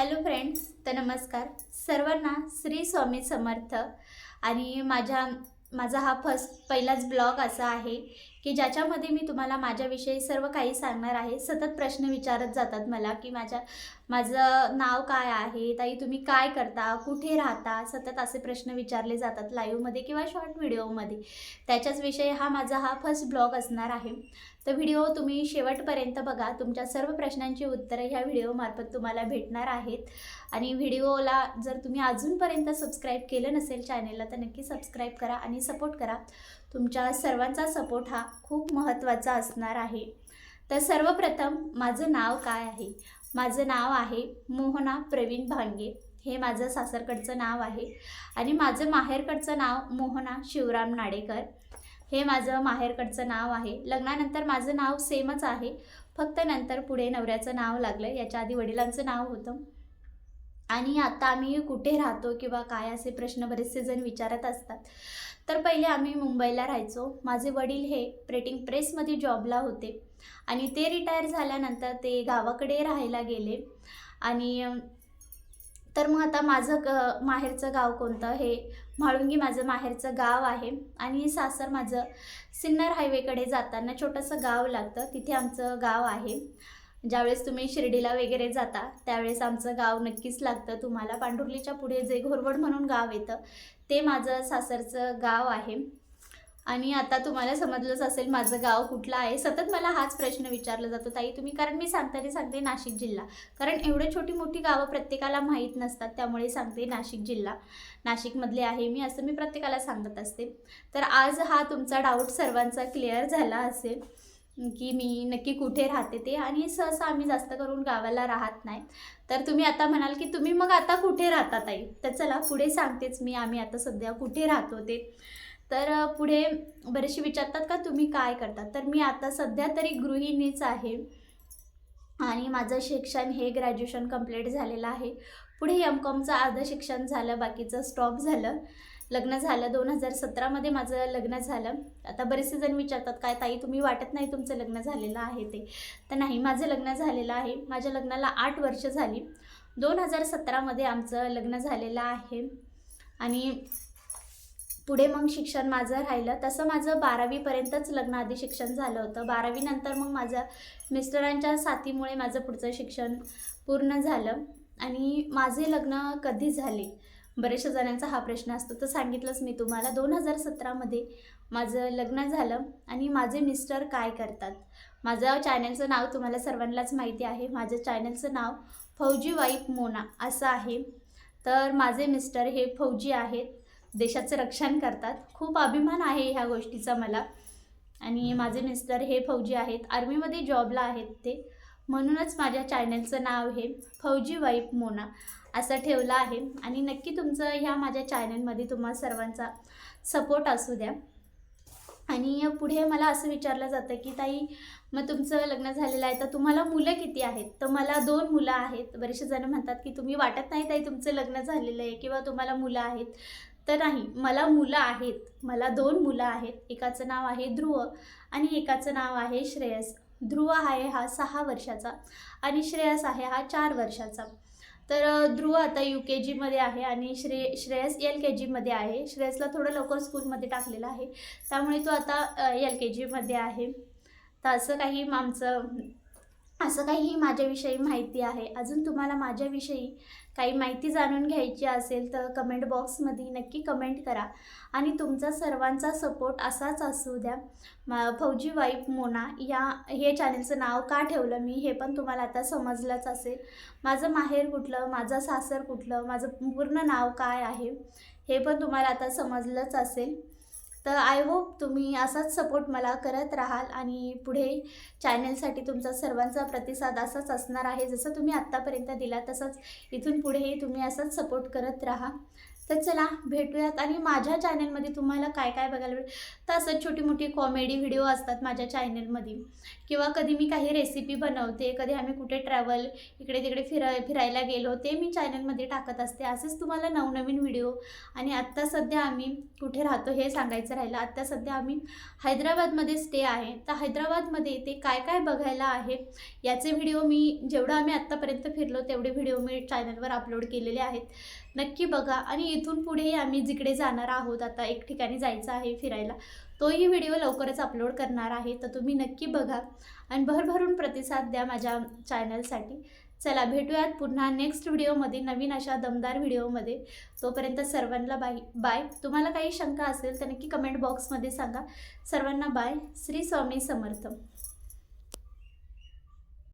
Hello friends तर नमस्कार. सर्वांना श्री स्वामी समर्थ. आणि माझ्या माझा हा फर्स्ट पहिलाच ब्लॉग असा आहे की ज्याच्यामध्ये मी तुम्हाला माझ्याविषयी सर्व काही सांगणार आहे. सतत प्रश्न विचारत जातात मला की माझ्या माझं नाव काय आहे? ताई तुम्ही काय करता? कुठे राहता? सतत असे प्रश्न विचारले जातात लाईव्हमध्ये किंवा शॉर्ट व्हिडिओमध्ये त्याच्याच विषयी हा माझा हा फर्स्ट ब्लॉग असणार आहे. तर व्हिडिओ तुम्ही शेवटपर्यंत बघा. तुमच्या सर्व प्रश्नांची उत्तरं ह्या व्हिडिओमार्फत तुम्हाला भेटणार आहेत. आणि व्हिडिओला जर तुम्ही अजूनपर्यंत सबस्क्राईब केलं नसेल चॅनेलला तर नक्की सबस्क्राईब करा आणि सपोर्ट करा. तुमच्या सर्वांचा सपोर्ट हा खूप महत्त्वाचा असणार आहे. तर सर्वप्रथम माझं नाव काय आहे? माझं नाव आहे मोहना प्रवीण भांगे. हे माझं सासरकडचं नाव आहे. आणि माझं माहेरकडचं नाव मोहना शिवराम नाडेकर. हे माझं माहेरकडचं नाव आहे. लग्नानंतर माझं नाव सेमच आहे. फक्त नंतर पुढे नवऱ्याचं नाव लागलं याच्या आधी वडिलांचं नाव होतं. आणि आता आम्ही कुठे राहतो किंवा काय असे प्रश्न बरेचसे जण विचारत असतात. तर पहिले आम्ही मुंबईला राहायचो. माझे वडील हे प्रेटिंग प्रेसमध्ये जॉबला होते. आणि ते रिटायर झाल्यानंतर ते गावाकडे राहायला गेले. आणि तर मग आता माझं ग माहेरचं गाव कोणतं? हे म्हाळुंगी माझं माहेरचं गाव आहे. आणि सासर माझं सिन्नर हायवेकडे जाताना छोटंसं गाव लागतं. तिथे आमचं गाव आहे. ज्यावेळेस तुम्ही शिर्डीला वगैरे जाता त्यावेळेस आमचं गाव नक्कीच लागतं. तुम्हाला पांढुर्लीच्या पुढे जे घोरवड म्हणून गाव येतं ते माझं सासरचं गाव आहे. आणि आता तुम्हाला समजलंच असेल माझं गाव कुठलं आहे. सतत मला हाच प्रश्न विचारला जातो ताई तुम्ही कारण मी सांगताना सांगते नाशिक जिल्हा. कारण एवढे छोटी मोठी गावं प्रत्येकाला माहीत नसतात त्यामुळे सांगते नाशिक जिल्हा. नाशिकमधले आहे मी असं मी प्रत्येकाला सांगत असते. तर आज हा तुमचा डाऊट सर्वांचा क्लिअर झाला असेल. की मी नक्की कुठे राहते ते. आणि सहसा आम्ही जास्त करून गावाला राहत नाही. तर तुम्ही आता म्हणाल की तुम्ही मग आता कुठे राहता ताई? तर चला पुढे सांगतेच मी आम्ही आता सध्या कुठे राहतो ते. तर पुढे बरेचसे विचारतात का तुम्ही काय करता? तर मी आता सध्या तरी गृहिणीच आहे. आणि माझं शिक्षण हे ग्रॅज्युएशन कंप्लीट झालेलं आहे. पुढे एम कॉमचं अर्धं शिक्षण झालं बाकीचं स्टॉप झालं. लग्न झालं दोन हजार सतरामध्ये माझं लग्न झालं. आता बरेचसे जण विचारतात काय ताई तुम्ही वाटत नाही तुमचं लग्न झालेलं आहे ते? तर नाही माझं लग्न झालेलं आहे. माझ्या लग्नाला आठ वर्ष झाली. दोन हजार सतरामध्ये आमचं लग्न झालेलं आहे. आणि पुढे मग शिक्षण माझं राहिलं. तसं माझं बारावीपर्यंतच लग्नाआधी शिक्षण झालं होतं. बारावीनंतर मग माझं मिस्टरांच्या साथीमुळे माझं पुढचं शिक्षण पूर्ण झालं. आणि माझे लग्न कधी झाले? बऱ्याचशा जणांचा हा प्रश्न असतो. तर सांगितलंच मी तुम्हाला दोन हजार सतरामध्ये माझं लग्न झालं आणि माझे मिस्टर काय करतात? माझं चॅनलचं नाव तुम्हाला सर्वांनाच माहिती आहे. माझं चॅनलचं नाव फौजी वाईफ मोना असं आहे. तर माझे मिस्टर हे फौजी आहेत. देशाचं रक्षण करतात. खूप अभिमान आहे ह्या गोष्टीचा मला. आणि माझे मिस्टर हे फौजी आहेत. आर्मीमध्ये जॉबला आहेत ते. म्हणूनच माझ्या चॅनलचं नाव हे फौजी वाईफ मोना. असं ठेवलं आहे. आणि नक्की तुमचं ह्या माझ्या चॅनलमध्ये तुम्हा सर्वांचा सपोर्ट असू द्या. आणि पुढे मला असं विचारलं जातं की ताई मग तुमचं लग्न झालेलं आहे तर तुम्हाला मुलं किती आहेत? तर मला दोन मुलं आहेत. बरेचसे जण म्हणतात की तुम्ही वाटत नाही ताई तुमचं लग्न झालेलं आहे किंवा तुम्हाला मुलं आहेत. तर नाही मला मुलं आहेत. मला दोन मुलं आहेत. एकाचं नाव आहे ध्रुव आणि एकाचं नाव आहे श्रेयस. ध्रुव आहे हा सहा वर्षाचा आणि श्रेयस आहे हा चार वर्षाचा. तर ध्रुव आता यू के जीमध्ये आहे आणि श्रे श्रेयस एल के जीमध्ये आहे. श्रेयसला थोडं लवकर स्कूलमध्ये टाकलेलं आहे. त्यामुळे तो आता एल के जीमध्ये आहे. तर असं काही आमचं असं काही माझ्याविषयी माहिती आहे. अजून तुम्हाला माझ्याविषयी काही माहिती जाणून घ्यायची असेल तर कमेंट बॉक्समध्ये नक्की कमेंट करा. आणि तुमचा सर्वांचा सपोर्ट असाच असू द्या. मा फौजी वाईफ मोना या हे चॅनलचं नाव का ठेवलं मी हे पण तुम्हाला आता समजलंच असेल. माझं माहेर कुठलं? माझं सासर कुठलं? माझं पूर्ण नाव काय आहे? हे पण तुम्हाला आता समजलंच असेल. तर आय होप तुम्ही असाच सपोर्ट मला करत राहाल आणि पुढे चॅनलसाठी तुमचा सर्वांचा प्रतिसाद असाच असणार आहे. जसं तुम्ही आत्तापर्यंत दिला तसंच इथून पुढेही तुम्ही असाच सपोर्ट करत राहा. तर चला भेटूयात आणि माझ्या चॅनलमध्ये तुम्हाला काय काय बघायला भेट तर असं छोटी मोठी कॉमेडी व्हिडिओ असतात माझ्या चॅनलमध्ये किंवा कधी मी काही रेसिपी बनवते कधी आम्ही कुठे ट्रॅव्हल इकडे तिकडे फिराय फिरायला गेलो ते मी चॅनलमध्ये टाकत असते. असेच तुम्हाला नवनवीन व्हिडिओ आणि आत्ता सध्या आम्ही कुठे राहतो हे सांगायचं राहिलं. आत्ता सध्या आम्ही हैदराबादमध्ये स्टे आहे. तर हैदराबादमध्ये ते काय काय बघायला आहे याचे व्हिडिओ मी जेवढं आम्ही आत्तापर्यंत फिरलो तेवढे व्हिडिओ मी चॅनलवर अपलोड केलेले आहेत. नक्की बघा. आणि इथून पुढेही आम्ही जिकडे जाणार आहोत आता एक ठिकाणी जायचं आहे फिरायला तोही व्हिडिओ लवकरच अपलोड करणार आहे. तर तुम्ही नक्की बघा आणि भरभरून प्रतिसाद द्या माझ्या चॅनलसाठी. चला भेटूयात पुन्हा नेक्स्ट व्हिडिओमध्ये नवीन अशा दमदार व्हिडिओमध्ये. तोपर्यंत सर्वांना बाय बाय. तुम्हाला काही शंका असेल तर नक्की कमेंट बॉक्समध्ये सांगा. सर्वांना बाय. श्री स्वामी समर्थ.